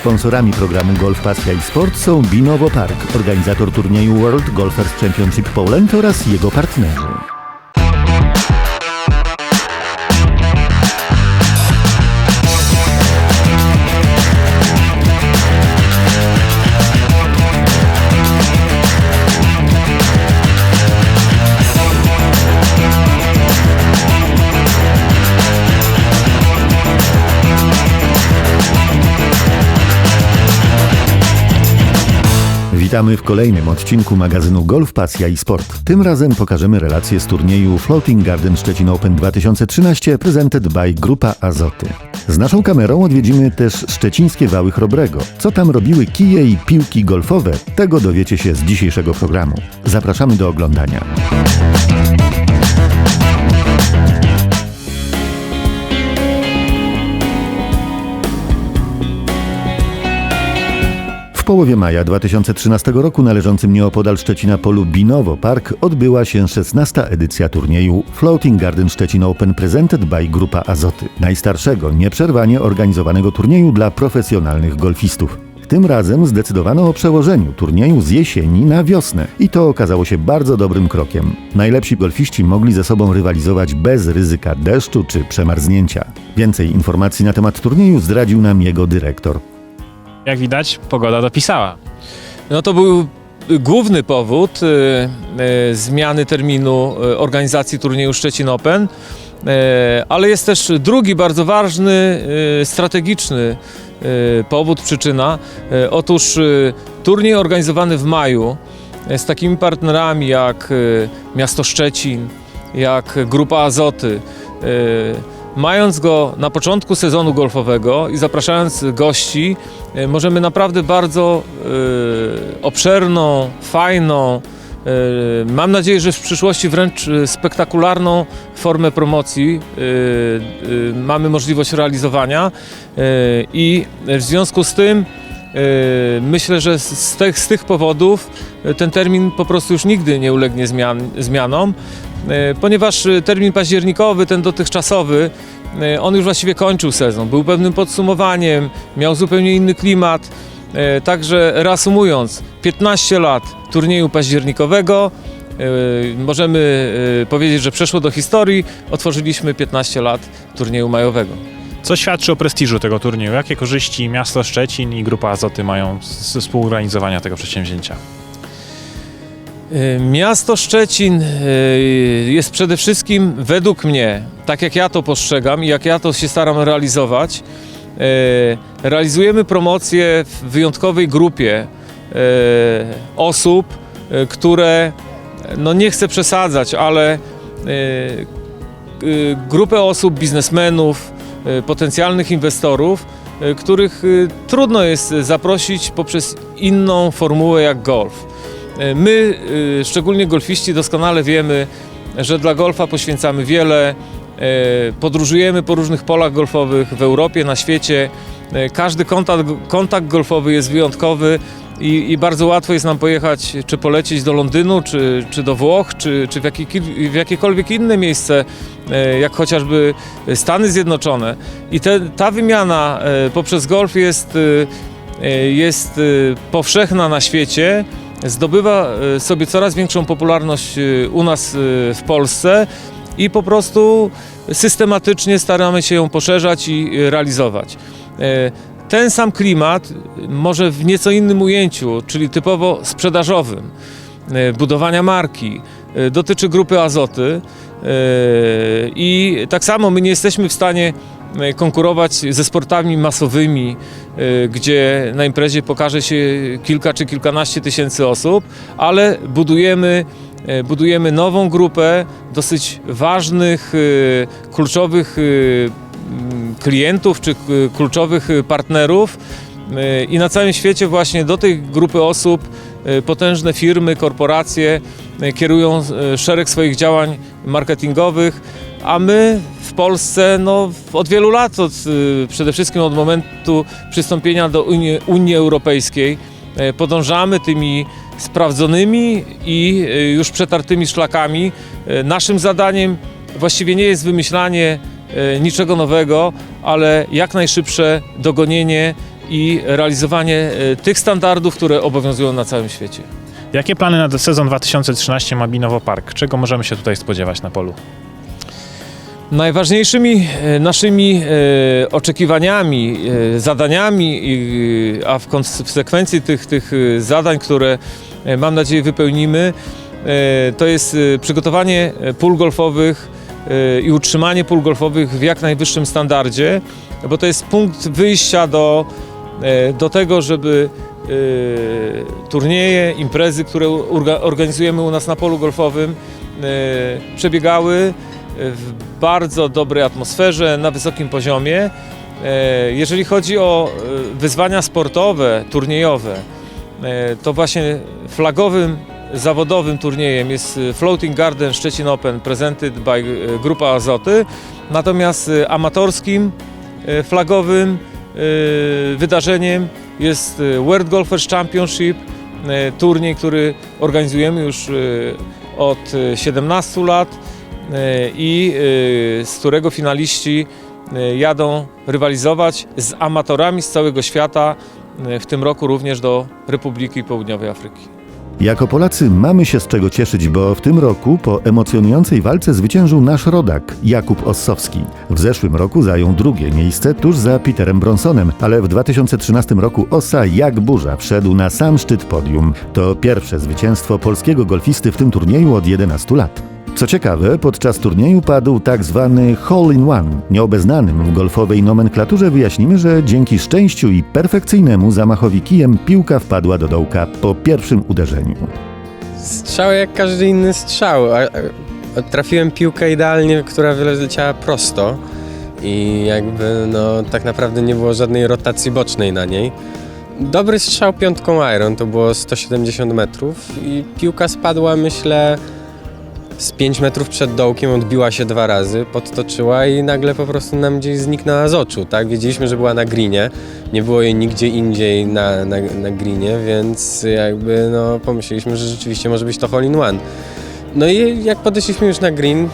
Sponsorami programu Golf Pasja i Sport są Binowo Park, organizator turnieju World Golfers Championship Poland oraz jego partnerzy. Witamy w kolejnym odcinku magazynu Golf Pasja i Sport. Tym razem pokażemy relacje z turnieju Floating Garden Szczecin Open 2013 presented by Grupa Azoty. Z naszą kamerą odwiedzimy też szczecińskie wały Chrobrego. Co tam robiły kije i piłki golfowe, tego dowiecie się z dzisiejszego programu. Zapraszamy do oglądania. Połowie maja 2013 roku należącym nieopodal Szczecina polu Binowo Park odbyła się 16. edycja turnieju Floating Garden Szczecin Open presented by Grupa Azoty, najstarszego nieprzerwanie organizowanego turnieju dla profesjonalnych golfistów. Tym razem zdecydowano o przełożeniu turnieju z jesieni na wiosnę i to okazało się bardzo dobrym krokiem. Najlepsi golfiści mogli ze sobą rywalizować bez ryzyka deszczu czy przemarznięcia. Więcej informacji na temat turnieju zdradził nam jego dyrektor. Jak widać, pogoda dopisała. No to był główny powód y, y, zmiany terminu y, organizacji turnieju Szczecin Open, y, ale jest też drugi bardzo ważny, y, strategiczny y, powód, przyczyna. Y, Otóż y, turniej organizowany w maju y, z takimi partnerami jak y, Miasto Szczecin, jak Grupa Azoty, y, Mając go na początku sezonu golfowego i zapraszając gości, y, możemy naprawdę bardzo y, obszerną, fajną, y, mam nadzieję, że w przyszłości wręcz spektakularną formę promocji mamy możliwość realizowania i w związku z tym myślę, że z, tych, z tych powodów ten termin po prostu już nigdy nie ulegnie zmian, zmianom. E, ponieważ e, termin październikowy, ten dotychczasowy, e, on już właściwie kończył sezon, był pewnym podsumowaniem, miał zupełnie inny klimat. Także reasumując, 15 lat turnieju październikowego, możemy powiedzieć, że przeszło do historii, otworzyliśmy 15 lat turnieju majowego. Co świadczy o prestiżu tego turnieju? Jakie korzyści miasto Szczecin i Grupa Azoty mają z współorganizowania tego przedsięwzięcia? E, Miasto Szczecin e, jest przede wszystkim, według mnie, tak jak ja to postrzegam i jak ja to się staram realizować, e, realizujemy promocję w wyjątkowej grupie osób, które, no nie chcę przesadzać, ale grupę osób, biznesmenów, potencjalnych inwestorów, których trudno jest zaprosić poprzez inną formułę jak golf. E, My, y, szczególnie golfiści, doskonale wiemy, że dla golfa poświęcamy wiele. e, Podróżujemy po różnych polach golfowych w Europie, na świecie. E, Każdy kontakt, kontakt golfowy jest wyjątkowy i, i bardzo łatwo jest nam pojechać, czy polecieć do Londynu, czy, czy do Włoch, czy, czy w, jakie, w jakiekolwiek inne miejsce, e, jak chociażby Stany Zjednoczone. I te, ta wymiana e, poprzez golf jest, e, e, jest e, powszechna na świecie zdobywa e, sobie coraz większą popularność e, u nas e, w Polsce i po prostu systematycznie staramy się ją poszerzać i realizować. Ten sam klimat, może w nieco innym ujęciu, czyli typowo sprzedażowym, budowania marki, dotyczy grupy Azoty i tak samo my nie jesteśmy w stanie konkurować ze sportami masowymi, e, gdzie na imprezie pokaże się kilka czy kilkanaście tysięcy osób, ale budujemy, e, budujemy nową grupę dosyć ważnych, e, kluczowych e, klientów czy kluczowych e, partnerów. E, i na całym świecie właśnie do tej grupy osób e, potężne firmy, korporacje e, kierują e, szereg swoich działań marketingowych, a my Polsce no, od wielu lat, od, e, przede wszystkim od momentu przystąpienia do Unii, Unii Europejskiej, e, podążamy tymi sprawdzonymi i e, już przetartymi szlakami. E, Naszym zadaniem właściwie nie jest wymyślanie e, niczego nowego, ale jak najszybsze dogonienie i realizowanie tych standardów, które obowiązują na całym świecie. Jakie plany na sezon 2013 ma Binowo Park? Czego możemy się tutaj spodziewać na polu? Najważniejszymi e, naszymi e, oczekiwaniami, e, zadaniami, a w konsekwencji tych, tych zadań, które mam nadzieję wypełnimy, to jest przygotowanie pól golfowych i utrzymanie pól golfowych w jak najwyższym standardzie, bo to jest punkt wyjścia do, do tego, żeby turnieje, imprezy, które organizujemy u nas na polu golfowym, przebiegały w bardzo dobrej atmosferze, na wysokim poziomie. E, Jeżeli chodzi o e, wyzwania sportowe, turniejowe, e, to właśnie flagowym, zawodowym turniejem jest Floating Garden Szczecin Open presented by Grupa Azoty, natomiast amatorskim, flagowym wydarzeniem jest World Golfers Championship, turniej, który organizujemy już od e, 17 lat i e, z którego finaliści e, jadą rywalizować z amatorami z całego świata, e, w tym roku również do Republiki Południowej Afryki. Jako Polacy mamy się z czego cieszyć, bo w tym roku po emocjonującej walce zwyciężył nasz rodak Jakub Ossowski. W zeszłym roku zajął drugie miejsce tuż za Peterem Bronsonem, ale w 2013 roku Ossa jak burza wszedł na sam szczyt podium. To pierwsze zwycięstwo polskiego golfisty w tym turnieju od 11 lat. Co ciekawe, podczas turnieju padł tak zwany hole in one. Nieobeznanym w golfowej nomenklaturze wyjaśnimy, że dzięki szczęściu i perfekcyjnemu zamachowi kijem piłka wpadła do dołka po pierwszym uderzeniu. Strzał jak każdy inny strzał. Trafiłem piłkę idealnie, która wyleciała prosto i jakby no tak naprawdę nie było żadnej rotacji bocznej na niej. Dobry strzał piątką iron, to było 170 metrów i piłka spadła myślę z 5 metrów przed dołkiem, odbiła się dwa razy, podtoczyła i nagle po prostu nam gdzieś zniknęła z oczu, tak? Wiedzieliśmy, że była na greenie, nie było jej nigdzie indziej na, na, na greenie, więc jakby no pomyśleliśmy, że rzeczywiście może być to hole in one. No i jak podeszliśmy już na green,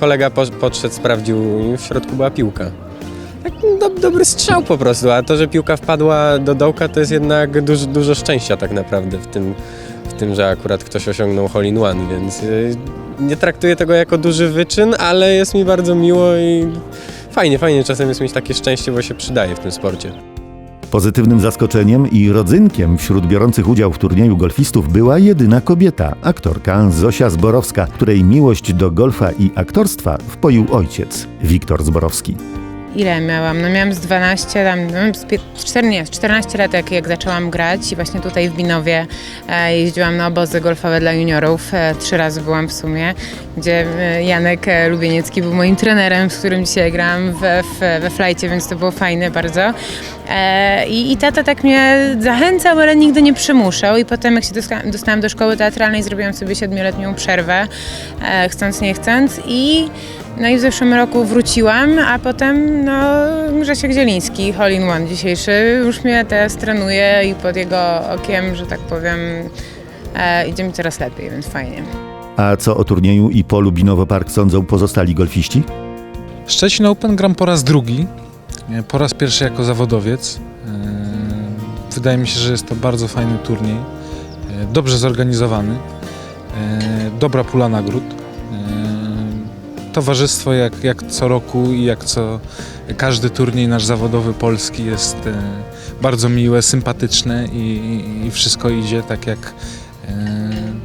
kolega po, podszedł, sprawdził i w środku była piłka. Tak do, dobry strzał po prostu, a to, że piłka wpadła do dołka to jest jednak dużo, dużo szczęścia tak naprawdę w tym, w tym, że akurat ktoś osiągnął hole in one, więc y, nie traktuję tego jako duży wyczyn, ale jest mi bardzo miło i fajnie, fajnie czasem jest mieć takie szczęście, bo się przydaje w tym sporcie. Pozytywnym zaskoczeniem i rodzynkiem wśród biorących udział w turnieju golfistów była jedyna kobieta, aktorka Zosia Zborowska, której miłość do golfa i aktorstwa wpoił ojciec, Wiktor Zborowski. Ile miałam? No miałam z 12, tam, no, z pie- 14, nie, z 14 lat, jak, jak zaczęłam grać i właśnie tutaj w Binowie e, jeździłam na obozy golfowe dla juniorów. E, trzy razy byłam w sumie, gdzie e, Janek e, Lubieniecki był moim trenerem, z którym dzisiaj grałam we, we, we flajcie, więc to było fajne bardzo. E, i, I tata tak mnie zachęcał, ale nigdy nie przymuszał i potem jak się dostałam do szkoły teatralnej, zrobiłam sobie siedmioletnią przerwę, e, chcąc nie chcąc i no i w zeszłym roku wróciłam, a potem no, Grzesiek Zieliński, Hole in One dzisiejszy, już mnie teraz trenuje i pod jego okiem, że tak powiem, e, idzie mi coraz lepiej, więc fajnie. A co o turnieju i polu Binowo Park sądzą pozostali golfiści? Szczecin Open gram po raz drugi, po raz pierwszy jako zawodowiec. E, Wydaje mi się, że jest to bardzo fajny turniej, e, dobrze zorganizowany, e, dobra pula nagród. Towarzystwo jak, jak co roku i jak co każdy turniej nasz zawodowy polski jest bardzo miłe, sympatyczne i, i- wszystko idzie tak jak,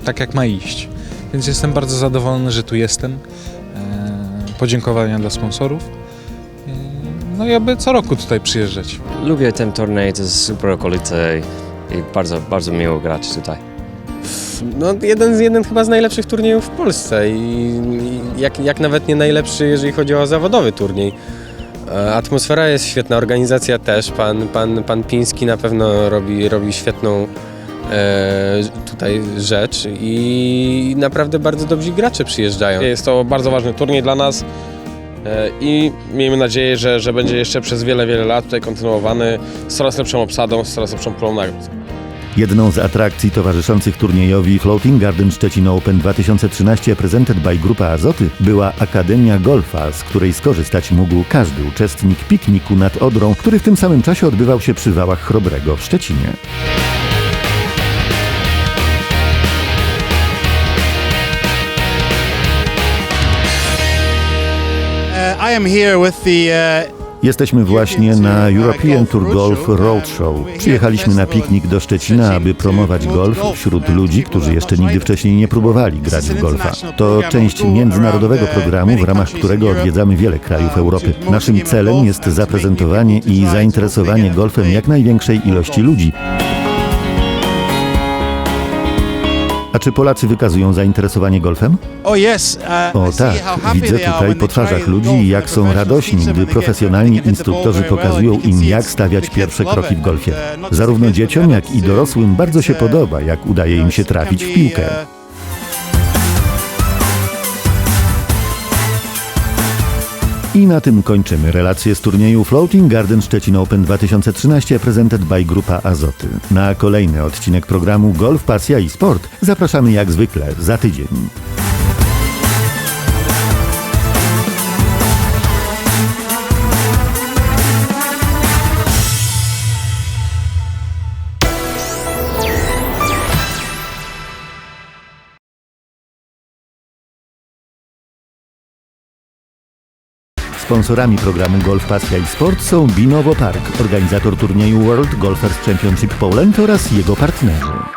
tak jak ma iść. Więc jestem bardzo zadowolony, że tu jestem. Podziękowania dla sponsorów. No i aby co roku tutaj przyjeżdżać. Lubię ten turniej, to jest super okolice i, i bardzo, bardzo miło grać tutaj. No, jeden z jeden chyba z najlepszych turniejów w Polsce i, i jak, jak nawet nie najlepszy, jeżeli chodzi o zawodowy turniej. E, Atmosfera jest świetna, organizacja też. Pan, pan, pan Piński na pewno robi, robi świetną e, tutaj rzecz i naprawdę bardzo dobrzy gracze przyjeżdżają. Jest to bardzo ważny turniej dla nas i miejmy nadzieję, że, że będzie jeszcze przez wiele, wiele lat tutaj kontynuowany z coraz lepszą obsadą, z coraz lepszą pulą nagród. Jedną z atrakcji towarzyszących turniejowi Floating Garden Szczecin Open 2013 presented by Grupa Azoty była Akademia Golfa, z której skorzystać mógł każdy uczestnik pikniku nad Odrą, który w tym samym czasie odbywał się przy wałach Chrobrego w Szczecinie. Jesteśmy właśnie na European Tour Golf Roadshow. Przyjechaliśmy na piknik do Szczecina, aby promować golf wśród ludzi, którzy jeszcze nigdy wcześniej nie próbowali grać w golfa. To część międzynarodowego programu, w ramach którego odwiedzamy wiele krajów Europy. Naszym celem jest zaprezentowanie i zainteresowanie golfem jak największej ilości ludzi. A czy Polacy wykazują zainteresowanie golfem? O see tak, widzę tutaj po twarzach ludzi, jak są radośni, gdy profesjonalni instruktorzy pokazują im, jak stawiać pierwsze kroki w golfie. Not just Zarówno dzieciom, jak i adults dorosłym bardzo się podoba, jak udaje im się trafić w piłkę. I na tym kończymy relację z turnieju Floating Garden Szczecin Open 2013 presented by Grupa Azoty. Na kolejny odcinek programu Golf, Pasja i Sport zapraszamy jak zwykle za tydzień. Sponsorami programu Golf Pasja i Sport są Binowo Park, organizator turnieju World Golfers Championship Poland oraz jego partnerzy.